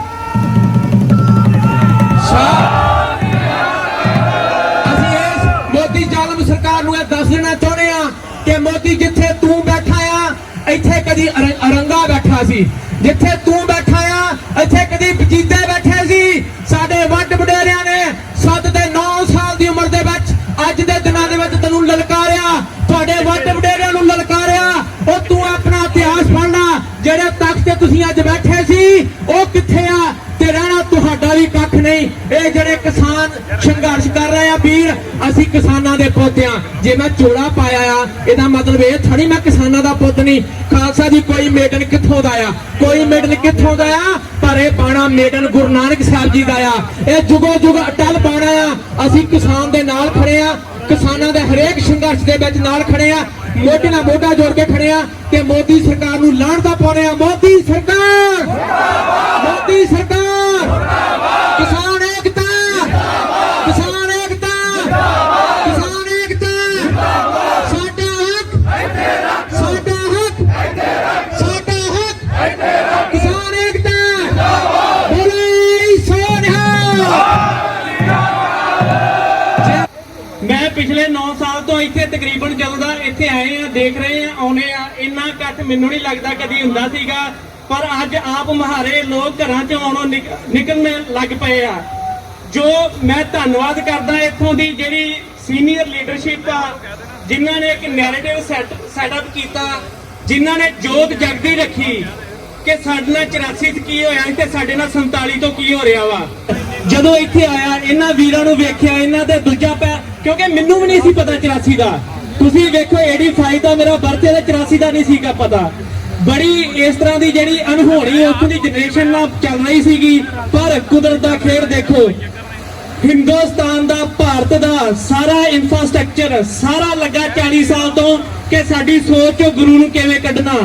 ਅਸੀਂ ਇਸ ਮੋਦੀ ਜ਼ਾਲਮ ਸਰਕਾਰ ਨੂੰ ਇਹ ਦੱਸ ਦੇਣਾ ਚਾਹੁੰਦੇ ਆ ਕਿ ਮੋਦੀ ਜਿੱਥੇ ਤੂੰ ਬੈਠਾ ਆ, ਇੱਥੇ ਕਦੀ ਅਰੰਗਾ ਬੈਠਾ ਸੀ। ਜਿੱਥੇ ਤੂੰ ਬੈਠਾ ਆ, ਇੱਥੇ ਕਦੀ ਬਜੀਦੇ ਬੈਠੇ ਸੀ ਸਾਡੇ ਵੱਡ ਵਡੇਰਿਆਂ ਨੇ ਸੱਤ ਤੇ 9 ਸਾਲ ਦੀ ਉਮਰ ਦੇ ਵਿੱਚ ਅੱਜ ਦੇ ਦਿਨਾਂ ਦੇ ਵਿੱਚ ਤੈਨੂੰ ਲਲਕਾਰਿਆ ਤੁਹਾਡੇ ਵੱਡ ਵਡੇਰਿਆਂ ਨੂੰ ਲਲਕਾਰਿਆ ਉਹ ਤੂੰ ਆਪਣਾ ਇਤਿਹਾਸ ਪੜ੍ਹਨਾ ਜਿਹੜੇ ਤਖਤ ਤੇ ਤੁਸੀਂ ਅੱਜ ਸੀ, ਉਹ ਕਿੱਥੇ ਆ? ਤੇ ਰਹਿਣਾ ਤੁਹਾਡਾ ਵੀ ਕੱਖ ਨਹੀਂ। ਇਹ ਜਿਹੜੇ ਕਿਸਾਨ ਸੰਘਰਸ਼ ਕਰ ਰਹੇ ਆ ਵੀਰ, ਅਸੀਂ ਕਿਸਾਨਾਂ ਦੇ ਪੁੱਤ ਆ। ਜੇ ਮੈਂ ਚੋਲਾ ਪਾਇਆ ਆ, ਇਹਦਾ ਮਤਲਬ ਇਹ ਥੜੀ ਮੈਂ ਕਿਸਾਨਾਂ ਦਾ ਪੁੱਤ ਨਹੀਂ। ਖਾਲਸਾ ਜੀ, ਕੋਈ ਮੇਡਨ ਕਿੱਥੋਂ ਦਾ ਆ? ਕੋਈ ਮੇਡਨ ਕਿੱਥੋਂ ਦਾ ਆ? ਪਰ ਇਹ ਬਾਣਾ ਮੇਡਨ ਗੁਰੂ ਨਾਨਕ ਸਾਹਿਬ ਜੀ ਦਾ ਆ। ਇਹ ਜੁਗੋ ਜੁਗ ਅਟਲ ਬਾਣਾ ਆ। ਅਸੀਂ ਕਿਸਾਨ ਦੇ ਨਾਲ ਖੜੇ ਆ। ਕਿਸਾਨਾਂ ਦੇ ਹਰੇਕ ਸੰਘਰਸ਼ ਦੇ ਵਿੱਚ ਨਾਲ ਖੜੇ ਆ। ਮੋਢੇ ਨਾਲ ਮੋਢਾ ਜੋੜ ਕੇ ਖੜੇ ਆ ਤੇ ਮੋਦੀ ਸਰਕਾਰ ਨੂੰ ਲਾਹਣਤਾ ਪਾਉਣੇ ਆ। ਮੋਦੀ ਸਰਕਾਰ! ਮੋਦੀ ਸਰਕਾਰ! ਕਿਸਾਨ ਏਕਤਾ ਇੱਥੇ ਆਏ ਆ, ਦੇਖ ਰਹੇ ਆ ਆਉਨੇ ਆ। ਇੰਨਾ ਇਕੱਠ ਮੈਨੂੰ ਨਹੀਂ ਲੱਗਦਾ ਕਦੀ ਹੁੰਦਾ ਸੀਗਾ, ਪਰ ਅੱਜ ਆਪ ਮਹਾਰੇ ਲੋਕ ਘਰਾਂ ਚ ਆਉਣੋਂ ਨਿਕਲਣ ਲੱਗ ਪਏ ਆ। ਜੋ ਮੈਂ ਧੰਨਵਾਦ ਕਰਦਾ ਇੱਥੋਂ ਦੀ ਜਿਹੜੀ ਸੀਨੀਅਰ ਲੀਡਰਸ਼ਿਪ ਆ, ਜਿਨ੍ਹਾਂ ਨੇ ਇੱਕ ਨੈਰੇਟਿਵ ਸੈਟਅਪ ਕੀਤਾ, ਜਿਨ੍ਹਾਂ ਨੇ ਜੋਤ ਜਗਦੀ ਰੱਖੀ ਕਿ ਸਾਡੇ ਨਾਲ 84 ਚ ਕੀ ਹੋਇਆ ਤੇ ਸਾਡੇ ਨਾਲ 47 ਤੋਂ ਕੀ ਹੋ ਰਿਹਾ ਵਾ। ਜਦੋਂ ਇੱਥੇ ਆਇਆ, ਇਹਨਾਂ ਵੀਰਾਂ ਨੂੰ ਵੇਖਿਆ, ਇਹਨਾਂ ਦੇ ਦੂਜਾ ਪੈ ਕਿਉਂਕਿ ਮੈਨੂੰ ਵੀ ਨਹੀਂ ਸੀ ਪਤਾ 84 ਦਾ। ਤੁਸੀਂ ਵੇਖੋ 85 ਦਾ ਮੇਰਾ ਬਰਥਡੇ ਤੇ 84 ਦਾ ਨਹੀਂ ਸੀਗਾ ਪਤਾ। ਬੜੀ ਇਸ ਤਰ੍ਹਾਂ ਦੀ ਜਿਹੜੀ ਅਨਹੋਣੀ ਉੱਥੋਂ ਦੀ ਜਨਰੇਸ਼ਨ ਨਾਲ ਚੱਲ ਰਹੀ ਸੀਗੀ, ਪਰ ਕੁਦਰਤ ਦਾ ਖੇਡ ਦੇਖੋ। ਹਿੰਦੁਸਤਾਨ ਦਾ, ਭਾਰਤ ਦਾ ਸਾਰਾ ਇਨਫਰਾਸਟ੍ਰਕਚਰ ਸਾਰਾ ਲੱਗਾ 40 ਸਾਲ ਤੋਂ ਕਿ ਸਾਡੀ ਸੋਚ ਚੋਂ ਗੁਰੂ ਨੂੰ ਕਿਵੇਂ ਕੱਢਣਾ,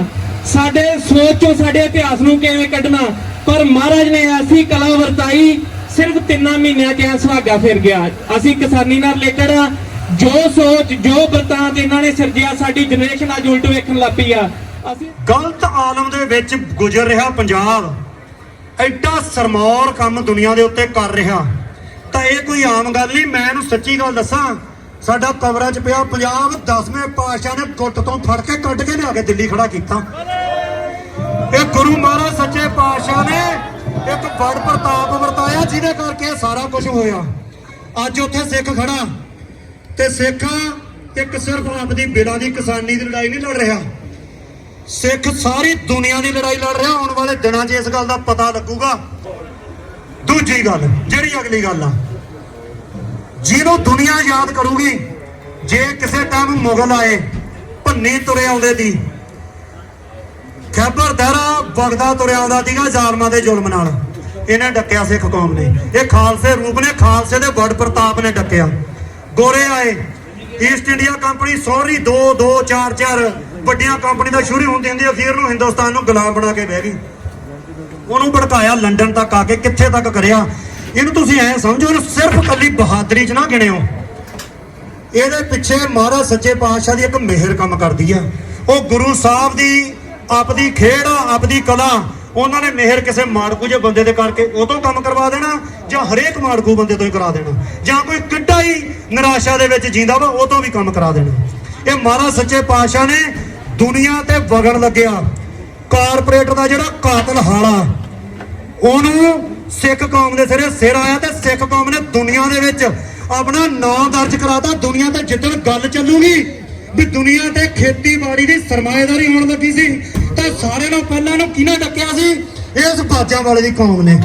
ਸਾਡੇ ਸੋਚ ਚੋਂ ਸਾਡੇ ਇਤਿਹਾਸ ਨੂੰ ਕਿਵੇਂ ਕੱਢਣਾ। ਪਰ ਮਹਾਰਾਜ ਨੇ ਐਸੀ ਕਲਾ ਵਰਤਾਈ, ਸਿਰਫ ਤਿੰਨਾਂ ਮਹੀਨਿਆਂ 'ਚ ਸੁਹਾਗਾ ਫਿਰ ਗਿਆ। ਅਸੀਂ ਕਿਸਾਨੀ ਨਾਲ ਰਿਲੇਟਡ ਆ ਜੋ ਸੋਚ, ਜੋ ਬਰਤਾਂਤ ਇਹਨਾਂ ਨੇ ਸਿਰਜਿਆ, ਸਾਡੀ ਜਨਰੇਸ਼ਨ ਅੱਜ ਉਲਟ ਵੇਖਣ ਲੱਗ ਪਈ ਆ। ਅਸੀਂ ਗਲਤ ਆਲਮ ਦੇ ਵਿੱਚ ਗੁਜ਼ਰ ਰਿਹਾ ਪੰਜਾਬ। ਐਡਾ ਸਰਮੌਰ ਕੰਮ ਦੁਨੀਆ ਦੇ ਉੱਤੇ ਕਰ ਰਿਹਾ। ਤਾਂ ਇਹ ਕੋਈ ਆਮ ਗੱਲ ਨਹੀਂ, ਮੈਂ ਇਹਨੂੰ ਸੱਚੀ ਗੱਲ ਦੱਸਾਂ, ਸਾਡਾ ਕਵਰਾਂ 'ਚ ਪਿਆ ਪੰਜਾਬ 10ਵੇਂ ਪਾਤਸ਼ਾਹ ਨੇ ਗੁੱਟ ਤੋਂ ਫੜ ਕੇ ਕੱਢ ਕੇ ਲਿਆ ਕੇ ਦਿੱਲੀ ਖੜਾ ਕੀਤਾ। ਇਹ ਗੁਰੂ ਮਹਾਰਾਜ ਸੱਚੇ ਪਾਤਸ਼ਾਹ ਨੇ ਇੱਕ ਬੜ ਪ੍ਰਤਾਪ ਵਰਤਾਇਆ, ਜਿਹਦੇ ਕਰਕੇ ਸਾਰਾ ਕੁਝ ਹੋਇਆ। ਅੱਜ ਉੱਥੇ ਸਿੱਖ ਖੜਾ। ਤੇ ਸਿੱਖ ਇੱਕ ਸਿਰਫ ਆਪਦੀ ਬਿਲਾਂ ਦੀ ਕਿਸਾਨੀ ਦੀ ਲੜਾਈ ਨਹੀਂ ਲੜ ਰਿਹਾ। ਸਿੱਖ ਸਾਰੀ ਦੁਨੀਆ ਦੀ ਲੜਾਈ ਲੜ ਰਿਹਾ, ਆਉਣ ਵਾਲੇ ਦਿਨਾਂ 'ਚ ਇਸ ਗੱਲ ਦਾ ਪਤਾ ਲੱਗੂਗਾ। ਦੂਜੀ ਗੱਲ, ਜਿਹੜੀ ਅਗਲੀ ਗੱਲ ਆ ਜਿਹਨੂੰ ਦੁਨੀਆ ਯਾਦ ਕਰੂਗੀ, ਜੇ ਕਿਸੇ ਟਾਈਮ ਮੁਗਲ ਆਏ, ਭੰਨੀ ਤੁਰੇ ਆਉਂਦੇ ਦੀ ਖੈਬਰ, ਦਹਿਰਾ ਬਗਦਾ ਤੁਰਿਆ ਆਉਂਦਾ ਸੀਗਾ ਜ਼ਾਲਮਾਂ ਦੇ ਜ਼ੁਲਮ ਨਾਲ। ਇਹਨੇ ਡੱਕਿਆ ਸਿੱਖ ਕੌਮ ਨੇ। ਇਹ ਖਾਲਸੇ ਰੂਪ ਨੇ, ਖਾਲਸੇ ਦੇ ਬੜ ਪ੍ਰਤਾਪ ਨੇ ਡੱਕਿਆ। ਗੋਰੇ ਆਏ ਈਸਟ ਇੰਡੀਆ ਕੰਪਨੀ ਸੌਰੀ 2 2 4 4 ਵੱਡੀਆਂ ਕੰਪਨੀ ਦਾ ਸ਼ੁਰੂ ਹੁੰਦੀ ਹੁੰਦੀ ਅਖੀਰ ਨੂੰ ਹਿੰਦੁਸਤਾਨ ਨੂੰ ਗੁਲਾਮ ਬਣਾ ਕੇ ਬਹਿ ਗਈ। ਉਹਨੂੰ ਭੜਕਾਇਆ ਲੰਡਨ ਤੱਕ ਆ ਕੇ ਕਿੱਥੇ ਤੱਕ ਕਰਿਆ। ਇਹਨੂੰ ਤੁਸੀਂ ਐ ਸਮਝੋ, ਇਹਨੂੰ ਸਿਰਫ ਕੱਲੀ ਬਹਾਦਰੀ 'ਚ ਨਾ ਗਿਣਿਓ। ਇਹਦੇ ਪਿੱਛੇ ਮਹਾਰਾਜ ਸੱਚੇ ਪਾਤਸ਼ਾਹ ਦੀ ਇੱਕ ਮਿਹਰ ਕੰਮ ਕਰਦੀ ਆ। ਉਹ ਗੁਰੂ ਸਾਹਿਬ ਦੀ ਆਪਦੀ ਖੇਡ ਆਪਦੀ ਕਲਾ। ਉਹਨਾਂ ਨੇ ਮਿਹਰ ਕਿਸੇ ਮਾੜਕੂ ਜੇ ਬੰਦੇ ਦੇ ਕਰਕੇ ਉਹ ਤੋਂ ਕੰਮ ਕਰਵਾ ਦੇਣਾ ਜਾਂ ਹਰੇਕ ਮਾੜਕੂ ਬੰਦੇ ਤੋਂ ਹੀ ਕਰਾ ਦੇਣਾ। ਜਾਂ ਕੋਈ ਕਿੱਡਾ ਹੀ ਨਿਰਾਸ਼ਾ ਦੇ ਵਿੱਚ ਜਿੰਦਾ ਵਾ, ਉਹ ਤੋਂ ਵੀ ਕੰਮ ਕਰਾ ਦੇਣਾ। ਇਹ ਮਹਾਰਾਜ ਸੱਚੇ ਪਾਤਸ਼ਾਹ ਨੇ ਦੁਨੀਆ ਤੇ ਵਗਣ ਲੱਗਿਆ। ਕਾਰਪੋਰੇਟਰ ਦਾ ਜਿਹੜਾ ਕਾਤਲ ਹਾਲਾ, ਉਹਨੂੰ ਸਿੱਖ ਕੌਮ ਦੇ ਸਿਰੇ ਸਿਰ ਆਇਆ ਤੇ ਸਿੱਖ ਕੌਮ ਨੇ ਦੁਨੀਆ ਦੇ ਵਿੱਚ ਆਪਣਾ ਨਾਂ ਦਰਜ ਕਰਾਤਾ। ਦੁਨੀਆ ਤੇ ਜਿੱਦਣ ਗੱਲ ਚੱਲੂਗੀ ਵੀ ਦੁਨੀਆ ਤੇ ਖੇਤੀਬਾੜੀ ਦੀ ਸਰਮਾਏਦਾਰੀ ਹੋਣ ਲੱਗੀ ਸੀ ਤਾਂ ਸਾਰਿਆਂ ਨੂੰ ਪਹਿਲਾਂ ਨੂੰ ਕਿਹਨੇ ਡੱਕਿਆ ਸੀ ਇਸ ਬਾਜਾਂ ਵਾਲੇ ਦੀ ਕੌਮ ਨੇ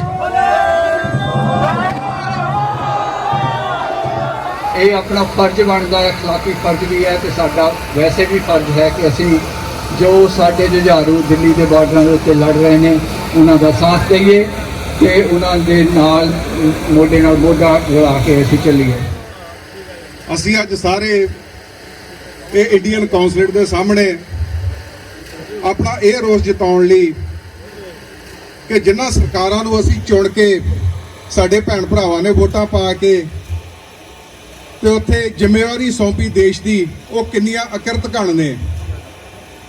ਇਹ ਆਪਣਾ ਫਰਜ਼ ਬਣਦਾ ਹੈ اخلاقی ਫਰਜ਼ ਵੀ ਹੈ ਤੇ ਸਾਡਾ ਵੈਸੇ ਵੀ ਫਰਜ਼ ਹੈ ਕਿ ਅਸੀਂ ਜੋ ਸਾਡੇ ਜੁਝਾਰੂ ਦਿੱਲੀ ਦੇ ਬਾਰਡਰਾਂ ਦੇ ਉੱਤੇ ਲੜ ਰਹੇ ਨੇ ਉਹਨਾਂ ਦਾ ਸਾਥ ਦਈਏ ਤੇ ਉਹਨਾਂ ਦੇ ਨਾਲ ਮੋਢੇ ਨਾਲ ਮੋਢਾ ਰਲਾ ਕੇ ਅਸੀਂ ਚੱਲੀਏ ਅਸੀਂ ਅੱਜ ਸਾਰੇ ਇਹ ਇੰਡੀਅਨ ਕੌਂਸਲੇਟ ਦੇ ਸਾਹਮਣੇ ਆਪਣਾ ਇਹ ਰੋਸ ਜਤਾਉਣ ਲਈ ਕਿ ਜਿਨ੍ਹਾਂ ਸਰਕਾਰਾਂ ਨੂੰ ਅਸੀਂ ਚੁਣ ਕੇ ਸਾਡੇ ਭੈਣ ਭਰਾਵਾਂ ਨੇ ਵੋਟਾਂ ਪਾ ਕੇ ਤੇ ਉੱਥੇ ਜ਼ਿੰਮੇਵਾਰੀ ਸੌਂਪੀ ਦੇਸ਼ ਦੀ, ਉਹ ਕਿੰਨੀਆਂ ਅਕਿਰਤ ਘਣ ਨੇ।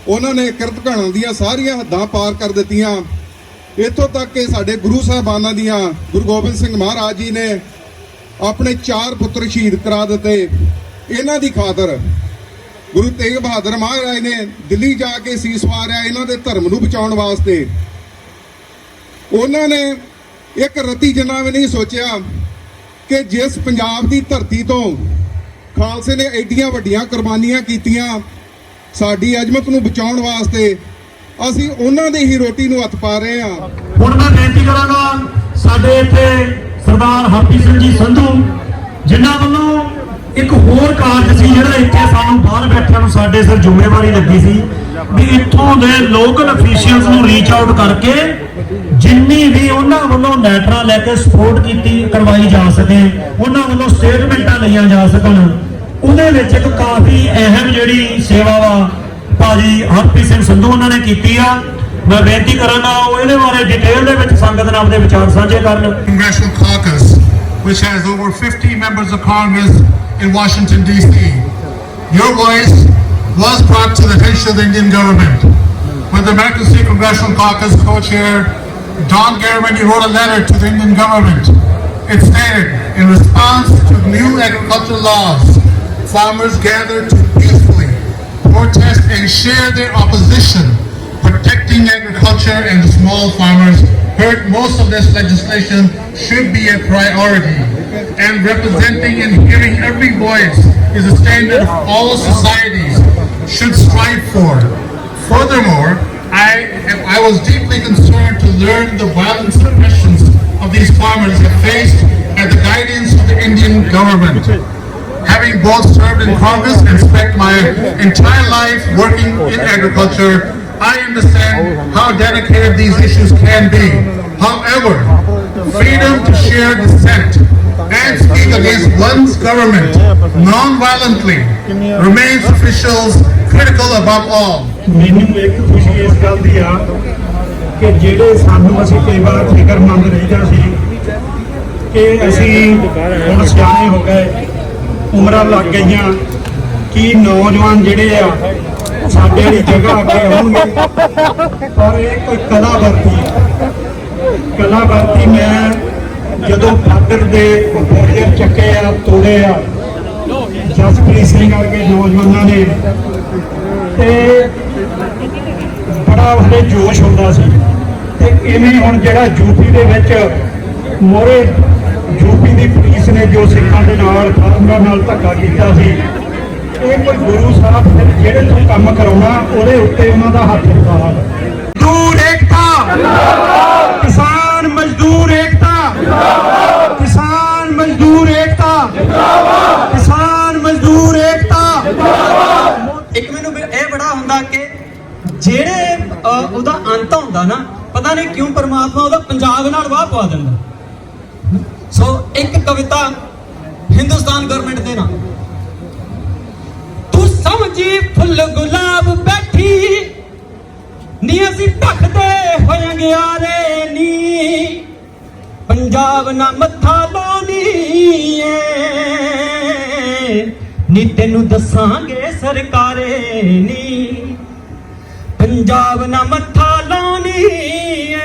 ਉਹਨਾਂ ਨੇ ਅਕਿਰਤ ਘਣਾਂ ਦੀਆਂ ਸਾਰੀਆਂ ਹੱਦਾਂ ਪਾਰ ਕਰ ਦਿੱਤੀਆਂ। ਇੱਥੋਂ ਤੱਕ ਕਿ ਸਾਡੇ ਗੁਰੂ ਸਾਹਿਬਾਨਾਂ ਦੀਆਂ, ਗੁਰੂ ਗੋਬਿੰਦ ਸਿੰਘ ਮਹਾਰਾਜ ਜੀ ਨੇ ਆਪਣੇ ਚਾਰ ਪੁੱਤਰ ਸ਼ਹੀਦ ਕਰਾ ਦਿੱਤੇ। ਇਹਨਾਂ ਦੀ ਖਾਤਰ ਗੁਰੂ ਤੇਗ ਬਹਾਦਰ ਮਹਾਰਾਜ ਨੇ ਦਿੱਲੀ ਜਾ ਕੇ ਸੀਸ ਵਾਰਿਆ ਇਹਨਾਂ ਦੇ ਧਰਮ ਨੂੰ ਬਚਾਉਣ ਵਾਸਤੇ। ਉਹਨਾਂ ਨੇ ਇੱਕ ਰਤੀ ਜਿੰਨਾ ਵੀ ਨਹੀਂ ਸੋਚਿਆ ਕਿ ਜਿਸ ਪੰਜਾਬ ਦੀ ਧਰਤੀ ਤੋਂ ਖਾਲਸੇ ਨੇ ਐਡੀਆਂ ਵੱਡੀਆਂ ਕੁਰਬਾਨੀਆਂ ਕੀਤੀਆਂ, ਸਾਡੀ ਅਜਮਤ ਨੂੰ ਬਚਾਉਣ ਵਾਸਤੇ ਅਸੀਂ ਉਹਨਾਂ ਦੀ ਹੀ ਰੋਟੀ ਨੂੰ ਹੱਥ ਪਾ ਰਹੇ ਹਾਂ। ਹੁਣ ਮੈਂ ਬੇਨਤੀ ਕਰਾਂਗਾ, ਸਾਡੇ ਇੱਥੇ ਸਰਦਾਰ ਹਰਪੀ ਸਿੰਘ ਜੀ ਸੰਧੂ, ਜਿਨ੍ਹਾਂ ਵੱਲੋਂ ਇੱਕ ਹੋਰ ਕਾਰਜ ਸੀ ਜਿਹੜਾ ਇੱਥੇ ਸਾਨੂੰ ਬਾਹਰ ਬੈਠਿਆਂ ਨੂੰ ਸਾਡੇ ਸਿਰ ਜ਼ਿੰਮੇਵਾਰੀ ਲੱਗੀ ਸੀ ਵੀ ਇੱਥੋਂ ਦੇ ਲੋਕਲ ਅਫੀਸ਼ੀਅਲਸ ਨੂੰ ਰੀਚ ਆਊਟ ਕਰਕੇ ਜਿੰਨੀ ਵੀ ਉਹਨਾਂ ਵੱਲੋਂ ਲੈਟਰਾਂ ਲੈ ਕੇ ਸਪੋਰਟ ਕੀਤੀ ਕਰਵਾਈ ਜਾ ਸਕੇ ਉਹਨਾਂ ਵੱਲੋਂ ਸਟੇਟਮੈਂਟਾਂ ਲਈਆਂ ਜਾ ਸਕਣ ਉਹਦੇ ਵਿੱਚ ਇੱਕ ਕਾਫੀ ਅਹਿਮ ਜਿਹੜੀ ਸੇਵਾ ਵਾ ਭਾਜੀ ਹਰਪ੍ਰੀਤ ਸਿੰਘ ਸੰਧੂ ਉਹਨਾਂ ਨੇ ਕੀਤੀ ਆ। ਮੈਂ ਬੇਨਤੀ ਕਰਾਂਗਾ ਉਹ ਇਹਦੇ ਬਾਰੇ ਡਿਟੇਲ ਦੇ ਵਿੱਚ ਸੰਗਤ ਨਾਲ ਆਪਣੇ ਵਿਚਾਰ ਸਾਂਝੇ ਕਰਨ। Congressional Caucus, which has over 50 members of Congress in Washington, D.C. Your voice was brought to the attention of the Indian government. When the American State Congressional Caucus co-chair Don Garamendi wrote a letter to the Indian government, it stated, in response to new agricultural laws, farmers gathered to peacefully protest and share their opposition protecting agriculture and small farmers heard most of this legislation should be a priority and representing and hearing every voice is a standard all societies should strive for. Furthermore, I, I was deeply concerned to learn the violent suppressions of these farmers have faced at the guidance of the Indian government. Having both served in Congress and spent my entire life working in agriculture, I understand how dedicated these issues can be. However, freedom to share dissent and speak against one's government, non-violently remains officials critical above all. ਮੈਨੂੰ ਇੱਕ ਖੁਸ਼ੀ ਇਸ ਗੱਲ ਦੀ ਆ ਕਿ ਜਿਹੜੇ ਸਾਨੂੰ ਅਸੀਂ ਕਈ ਵਾਰ ਫਿਕਰਮੰਦ ਰਹੀਦਾ ਸੀ ਕਿ ਅਸੀਂ ਹੁਣ ਸਿਆਣੇ ਹੋ ਗਏ, ਉਮਰਾਂ ਲੱਗ ਗਈਆਂ, ਕਿ ਨੌਜਵਾਨ ਜਿਹੜੇ ਆ ਸਾਡੇ ਵਾਲੀ ਜਗ੍ਹਾ ਅੱਗੇ ਆਉਣਗੇ ਪਰ ਇਹ ਕੋਈ ਕਲਾ ਵਰਤੀ ਹੈ ਕਲਾ ਵਰਤੀ ਮੈਂ ਜਦੋਂ ਫਾਦਰ ਦੇ ਬੋਰੀਅਰ ਚੱਕੇ ਆ, ਤੋੜੇ ਆ, ਜਸਪ੍ਰੀਤ ਸਿੰਘ ਵਰਗੇ ਨੌਜਵਾਨਾਂ ਨੇ, ਤੇ ਬੜਾ ਉਹਦੇ ਜੋਸ਼ ਹੁੰਦਾ ਸੀ। ਤੇ ਇਵੇਂ ਹੁਣ ਜਿਹੜਾ ਯੂਪੀ ਦੇ ਵਿੱਚ ਮੋਰੇ ਯੂਪੀ ਦੀ ਪੁਲਿਸ ਨੇ ਜੋ ਸਿੱਖਾਂ ਦੇ ਨਾਲ ਫਾਰਮਰਾਂ ਨਾਲ ਧੱਕਾ ਕੀਤਾ ਸੀ, ਇਹ ਕੋਈ ਗੁਰੂ ਸਾਹਿਬ ਫਿਰ ਜਿਹੜੇ ਤੋਂ ਕੰਮ ਕਰਾਉਣਾ, ਉਹਦੇ ਉੱਤੇ ਉਹਨਾਂ ਦਾ ਹੱਥ ਹੁੰਦਾ। ਹੈ ਨੀ ਤੈਨੂੰ ਦੱਸਾਂਗੇ ਸਰਕਾਰੇ ਨੀ। ਪੰਜਾਬ ਨਾ ਮੱਥਾ ਲਾਉਣੀ ਏ।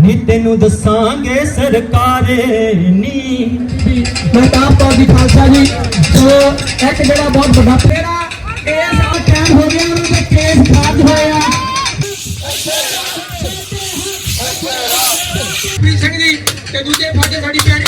ਨੀ ਤੈਨੂੰ ਦੱਸਾਂਗੇ ਸਰਕਾਰੇ ਨੀ। ਮਹਿਤਾਬ ਕੌਰ ਦੀ ਖਾਲਸਾ ਜੀ ਸੋ ਇੱਕ ਜਿਹੜਾ ਬਹੁਤ ਵੱਡਾ ਤੇਰਾ ਇਹ ਸਾਰਾ ਟਾਈਮ ਹੋ ਗਿਆ ਉਹਨਾਂ ਦੇ ਕੇਸ ਖਾਰਜ ਆ। ਪ੍ਰੀਤ ਸਿੰਘ ਜੀ ਤੇ ਦੂਜੇ ਪਾਸੇ ਸਾਡੀ ਭੈਣ